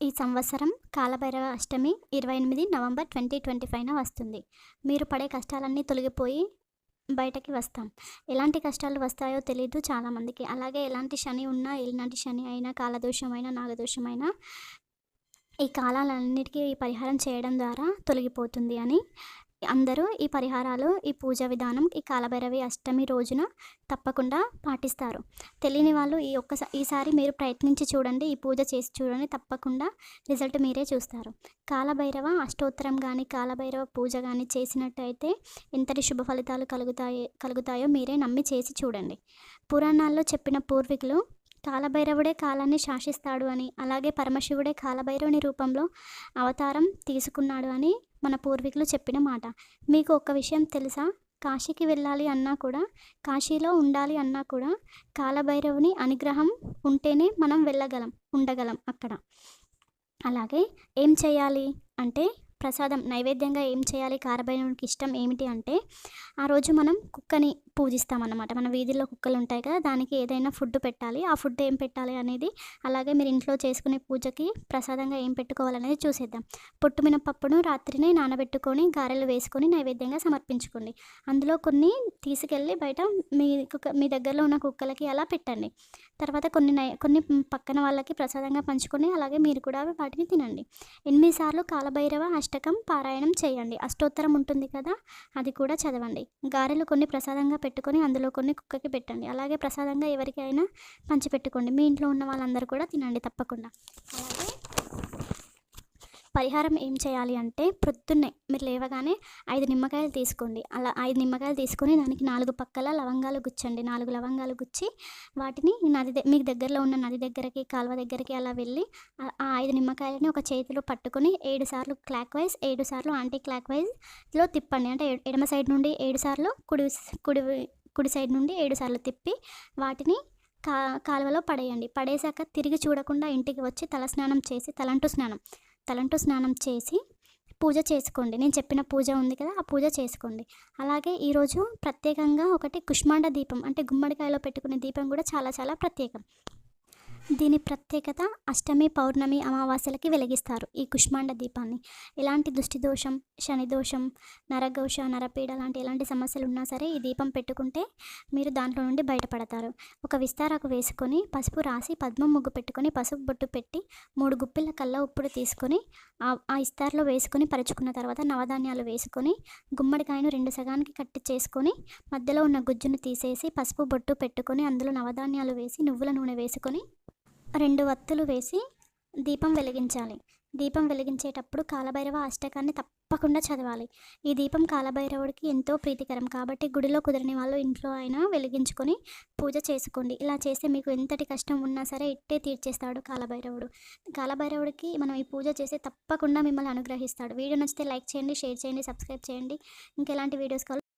ఈ సంవత్సరం కాలభైరవ అష్టమి ఇరవై ఎనిమిది నవంబర్ ట్వంటీ ట్వంటీ ఫైవ్న వస్తుంది. మీరు పడే కష్టాలన్నీ తొలగిపోయి బయటకి వస్తాం. ఎలాంటి కష్టాలు వస్తాయో తెలియదు చాలామందికి. అలాగే ఎలాంటి శని ఉన్నా ఎలాంటి శని అయినా కాలదోషమైనా నాగదోషమైనా ఈ కాలాలన్నిటికీ ఈ పరిహారం చేయడం ద్వారా తొలగిపోతుంది అని అందరూ ఈ పరిహారాలు ఈ పూజ విధానం ఈ కాలభైరవి అష్టమి రోజున తప్పకుండా పాటిస్తారు. తెలియని వాళ్ళు ఈ ఒక్క ఈసారి మీరు ప్రయత్నించి చూడండి ఈ పూజ చేసి చూడండి తప్పకుండా రిజల్ట్ మీరే చూస్తారు. కాలభైరవ అష్టోత్తరం కానీ కాలభైరవ పూజ కానీ చేసినట్టయితే ఎంతటి శుభ ఫలితాలు కలుగుతాయి కలుగుతాయో మీరే నమ్మి చేసి చూడండి. పురాణాల్లో చెప్పిన పూర్వీకులు కాలభైరవుడే కాలాన్ని శాసిస్తాడు అని అలాగే పరమశివుడే కాలభైరవుని రూపంలో అవతారం తీసుకున్నాడు అని మన పూర్వీకులు చెప్పిన మాట. మీకు ఒక విషయం తెలుసా? కాశీకి వెళ్ళాలి అన్నా కూడా కాశీలో ఉండాలి అన్నా కూడా కాలభైరవుని అనుగ్రహం ఉంటేనే మనం వెళ్ళగలం ఉండగలం అక్కడ. అలాగే ఏం చేయాలి అంటే ప్రసాదం నైవేద్యంగా ఏం చేయాలి కారభైరవునికి ఇష్టం ఏమిటి అంటే ఆ రోజు మనం కుక్కని పూజిస్తామన్నమాట. మన వీధిలో కుక్కలు ఉంటాయి కదా దానికి ఏదైనా ఫుడ్ పెట్టాలి. ఆ ఫుడ్ ఏం పెట్టాలి అనేది అలాగే మీరు ఇంట్లో చేసుకునే పూజకి ప్రసాదంగా ఏం పెట్టుకోవాలనేది చూసేద్దాం. పొట్టు మినపప్పును రాత్రినే నానబెట్టుకొని గారెలు వేసుకొని నైవేద్యంగా సమర్పించుకోండి. అందులో కొన్ని తీసుకెళ్ళి బయట మీ కుక్క మీ దగ్గరలో ఉన్న కుక్కలకి అలా పెట్టండి. తర్వాత కొన్ని నై కొన్ని పక్కన వాళ్ళకి ప్రసాదంగా పంచుకొని అలాగే మీరు కూడా వాటిని తినండి. ఎనిమిది సార్లు కాలభైరవ అష్టకం పారాయణం చేయండి. అష్టోత్తరం ఉంటుంది కదా అది కూడా చదవండి. గారెలు కొన్ని ప్రసాదంగా పెట్టుకొని అందులో కొన్ని కుక్కకి పెట్టండి. అలాగే ప్రసాదంగా ఎవరికైనా పంచిపెట్టుకోండి. మీ ఇంట్లో ఉన్న వాళ్ళందరూ కూడా తినండి తప్పకుండా. అలాగే పరిహారం ఏం చేయాలి అంటే ప్రొద్దున్నే మీరు లేవగానే ఐదు నిమ్మకాయలు తీసుకోండి. అలా ఐదు నిమ్మకాయలు తీసుకొని దానికి నాలుగు పక్కల లవంగాలు గుచ్చండి. నాలుగు లవంగాలు గుచ్చి వాటిని నది మీకు దగ్గరలో ఉన్న నది దగ్గరకి కాలువ దగ్గరికి అలా వెళ్ళి ఆ- ఐదు నిమ్మకాయలని ఒక చేతిలో పట్టుకొని ఏడు సార్లు క్లాక్ వైజ్ ఏడు సార్లు యాంటీ క్లాక్ వైజ్లో తిప్పండి. అంటే ఎడమ సైడ్ నుండి ఏడు సార్లు కుడి కుడి కుడి సైడ్ నుండి ఏడు సార్లు తిప్పి వాటిని కా కాలువలో పడేయండి. పడేశాక తిరిగి చూడకుండా ఇంటికి వచ్చి తలస్నానం చేసి తలంటు స్నానం. తలంటు స్నానం చేసి పూజ చేసుకోండి. నేను చెప్పిన పూజ ఉంది కదా ఆ పూజ చేసుకోండి. అలాగే ఈరోజు ప్రత్యేకంగా ఒకటి కుష్మాండ దీపం అంటే గుమ్మడికాయలో పెట్టుకునే దీపం కూడా చాలా చాలా ప్రత్యేకం. దీని ప్రత్యేకత అష్టమి పౌర్ణమి అమావాస్యలకి వెలిగిస్తారు ఈ కుష్మాండ దీపాన్ని. ఎలాంటి దృష్టి దోషం శని దోషం నరఘోష నరపీడ లాంటి ఎలాంటి సమస్యలు ఉన్నా సరే ఈ దీపం పెట్టుకుంటే మీరు దాంట్లో నుండి బయటపడతారు. ఒక విస్తారాకు వేసుకొని పసుపు రాసి పద్మం ముగ్గు పెట్టుకొని పసుపు బొట్టు పెట్టి మూడు గుప్పిల కల్లా ఉప్పుడు తీసుకొని ఆ ఆ ఇస్తార్లో వేసుకొని పరుచుకున్న తర్వాత నవధాన్యాలు వేసుకొని గుమ్మడికాయను రెండు సగానికి కట్టి చేసుకొని మధ్యలో ఉన్న గుజ్జును తీసేసి పసుపు బొట్టు పెట్టుకొని అందులో నవధాన్యాలు వేసి నువ్వుల నూనె వేసుకొని రెండు వత్తులు వేసి దీపం వెలిగించాలి. దీపం వెలిగించేటప్పుడు కాలభైరవ అష్టకాన్ని తప్పకుండా చదవాలి. ఈ దీపం కాలభైరవుడికి ఎంతో ప్రీతికరం. కాబట్టి గుడిలో కుదిరిన వాళ్ళు ఇంట్లో అయినా వెలిగించుకొని పూజ చేసుకోండి. ఇలా చేస్తే మీకు ఎంతటి కష్టం ఉన్నా సరే ఇట్టే తీర్చేస్తాడు కాలభైరవుడు. కాలభైరవుడికి మనం ఈ పూజ చేస్తే తప్పకుండా మిమ్మల్ని అనుగ్రహిస్తాడు. వీడియో నచ్చితే లైక్ చేయండి షేర్ చేయండి సబ్స్క్రైబ్ చేయండి. ఇంకెలాంటి వీడియోస్ కావాలి